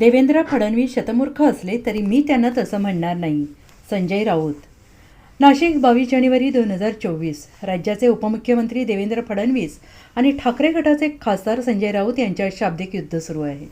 देवेंद्र फडणवीस शतमूर्ख असले तरी मी त्यांना तसं म्हणणार नाही. संजय राऊत. नाशिक बावीस जानेवारी दोन हजार चोवीस. राज्याचे उपमुख्यमंत्री देवेंद्र फडणवीस आणि ठाकरे गटाचे खासदार संजय राऊत यांच्यात शाब्दिक युद्ध सुरू आहे.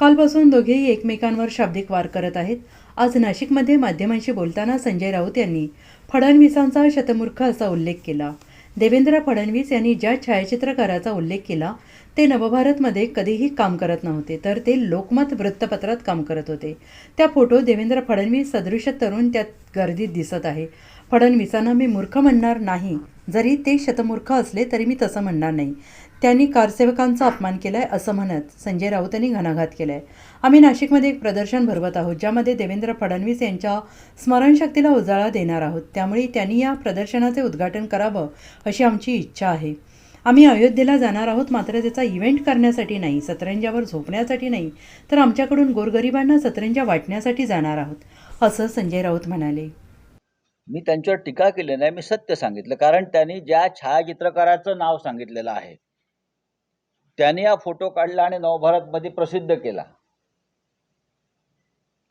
कालपासून दोघेही एकमेकांवर शाब्दिक वार करत आहेत. आज नाशिकमध्ये माध्यमांशी बोलताना संजय राऊत यांनी फडणवीसांचा शतमूर्ख असा उल्लेख केला. देवेंद्र फडणवीस यांनी ज्या छायाचित्रकाराचा उल्लेख केला ते नवभारतमध्ये कधीही काम करत नव्हते तर ते लोकमत वृत्तपत्रात काम करत होते. त्या फोटो देवेंद्र फडणवीस सदृश तरुण त्यात गर्दीत दिसत आहे. फडणवीसांना मी मूर्ख म्हणणार नाही. जरी ते शतमूर्ख असले तरी मी तसं म्हणणार नाही. त्यांनी कारसेवकांचा अपमान केलाय असं म्हणत संजय राऊत यांनी घणाघात केलाय. आम्ही नाशिकमध्ये एक प्रदर्शन भरवत आहोत ज्यामध्ये देवेंद्र फडणवीस यांच्या स्मरणशक्तीला उजाळा देणार आहोत. त्यामुळे त्यांनी या प्रदर्शनाचे उद्घाटन करावं अशी आमची इच्छा आहे. आम्ही अयोध्येला जाणार आहोत मात्र त्याचा इव्हेंट करण्यासाठी नाही सतरंजावर झोपण्यासाठी नाही तर आमच्याकडून गोरगरिबांना सतरंजा वाटण्यासाठी जाणार आहोत असं संजय राऊत म्हणाले. मी त्यांच्यावर टीका केली नाही मी सत्य सांगितलं कारण त्यांनी ज्या छायाचित्रकाराचं नाव सांगितलेलं आहे त्यांनी हा फोटो काढला आणि नवभारतमध्ये प्रसिद्ध केला.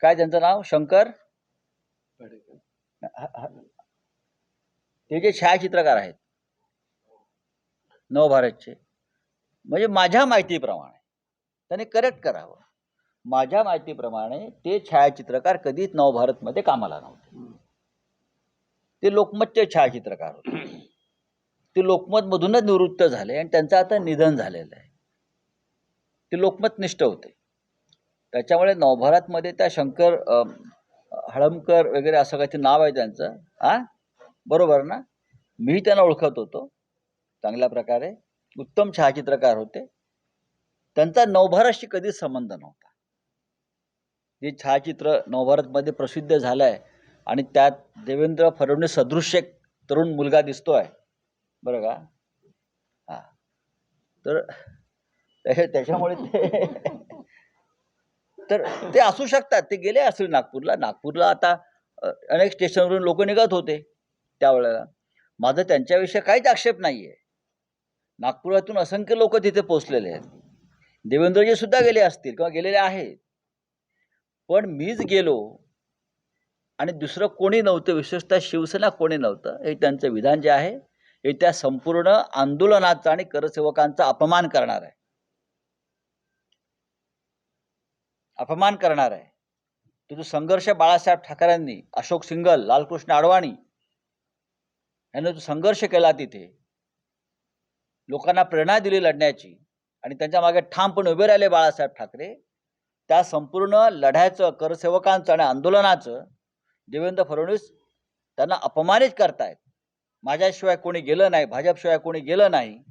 काय त्यांचं नाव? शंकर? ते जे छायाचित्रकार आहेत. नवभारतचे. म्हणजे माझ्या माहितीप्रमाणे त्यांनी करेक्ट करावं. माझ्या माहितीप्रमाणे ते छायाचित्रकार कधीच नवभारतमध्ये कामाला नव्हते. ते लोकमतचे छायाचित्रकार होते. ते लोकमतमधूनच निवृत्त झाले आणि त्यांचं आता निधन झालेलं आहे. ते लोकमतनिष्ठ होते. त्याच्यामुळे नवभारतमध्ये त्या शंकर हळमकर वगैरे असं काहीतरी नाव आहे त्यांचं. आ बरोबर ना? मी त्यांना ओळखत होतो. चांगल्या प्रकारे. उत्तम छायाचित्रकार होते. त्यांचा नवभारतशी कधीच संबंध नव्हता. जे छायाचित्र नवभारतमध्ये प्रसिद्ध झालं आहे आणि त्यात देवेंद्र फडणवीस सदृश एक तरुण मुलगा दिसतो आहे बरं का? हा. तर त्याच्यामुळे ते तर ते असू शकतात. ते गेले असतील नागपूरला. नागपूरला आता अनेक स्टेशनवरून लोक निघत होते त्यावेळेला माझं त्यांच्याविषयी काहीच आक्षेप नाही आहे नागपुरातून असंख्य लोक तिथे पोचलेले आहेत. देवेंद्रजी सुद्धा गेले असतील किंवा गेलेले आहेत. पण मीच गेलो आणि दुसरं कोणी नव्हतं विशेषतः शिवसेना कोणी नव्हतं हे त्यांचं विधान जे आहे हे त्या संपूर्ण आंदोलनाचा आणि करसेवकांचा अपमान करणार आहे. अपमान करणार आहे. तो जो संघर्ष बाळासाहेब ठाकरेंनी अशोक सिंगल लालकृष्ण अडवाणी यांनी जो संघर्ष केला तिथे लोकांना प्रेरणा दिली लढण्याची आणि त्यांच्या मागे ठामपणे उभे राहिले बाळासाहेब ठाकरे त्या संपूर्ण लढ्याचं करसेवकांचं आणि आंदोलनाचं देवेंद्र फडणवीस त्यांना अपमानित करतायत. माझ्याशिवाय कोणी गेलं नाही भाजपशिवाय कोणी गेलं नाही.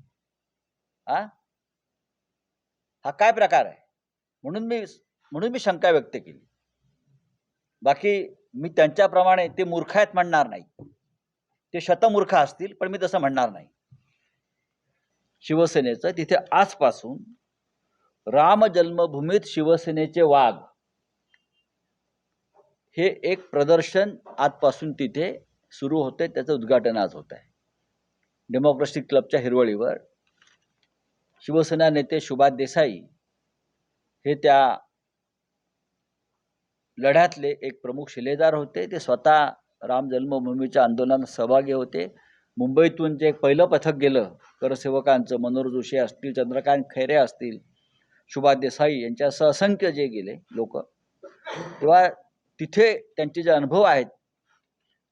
हा? हा काय प्रकार आहे? म्हणून मी म्हणून मी शंका व्यक्त केली. बाकी मी त्यांच्याप्रमाणे ते मूर्ख आहेत म्हणणार नाही. ते शतमूर्ख असतील पण मी तसं म्हणणार नाही. शिवसेनेचं तिथे आजपासून राम जन्मभूमीत शिवसेनेचे वाघ हे एक प्रदर्शन आजपासून तिथे सुरू होते त्याचं उद्घाटन आज होत आहे. डेमोक्रेसी क्लबच्या हिरवळीवर शिवसेना नेते सुभाष देसाई हे त्या लढ्यातले एक प्रमुख शिलेदार होते. ते स्वतः राम जन्मभूमीच्या आंदोलनात सहभागी होते. मुंबईतून जे एक पहिलं पथक गेलं करसेवकांचं मनोहर जोशी असतील चंद्रकांत खैरे असतील सुभाष देसाई यांच्यासह असंख्य जे गेले लोक तेव्हा तिथे त्यांचे जे अनुभव आहेत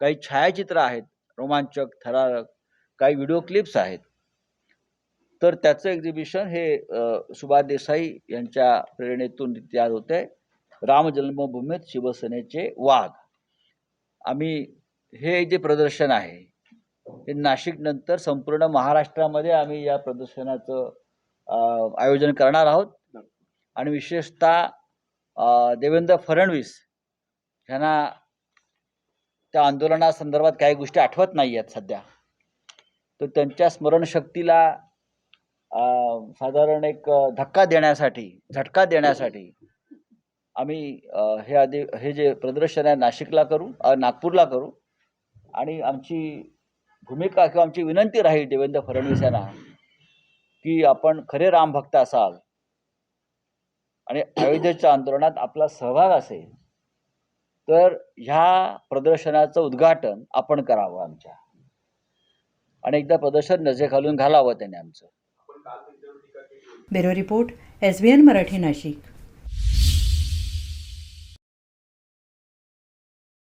काही छायाचित्र आहेत रोमांचक थरारक काही व्हिडिओ क्लिप्स आहेत. तर त्याचं एक्झिबिशन हे सुभाष देसाई यांच्या प्रेरणेतून तयार होते राम जन्मभूमीत शिवसेनेचे वाघ. आम्ही हे जे प्रदर्शन आहे हे नाशिक नंतर संपूर्ण महाराष्ट्रामध्ये आम्ही या प्रदर्शनाचं आयोजन करणार आहोत. आणि विशेषतः देवेंद्र फडणवीस ह्यांना त्या आंदोलनासंदर्भात काही गोष्टी आठवत नाही आहेत सध्या. तर त्यांच्या स्मरणशक्तीला साधारण एक धक्का देण्यासाठी झटका देण्यासाठी आम्ही हे आधी हे जे प्रदर्शन आहे नाशिकला करू नागपूरला करू. आणि आमची भूमिका किंवा आमची विनंती राहील देवेंद्र फडणवीस यांना की आपण खरे रामभक्त असाल आणि अयोध्येच्या आंदोलनात आपला सहभाग असेल तर ह्या प्रदर्शनाचं उद्घाटन आपण करावं आमच्या. आणि एकदा प्रदर्शन नजे घालून घालावं त्याने आमचं. Bureau report S B N Marathi Nashik.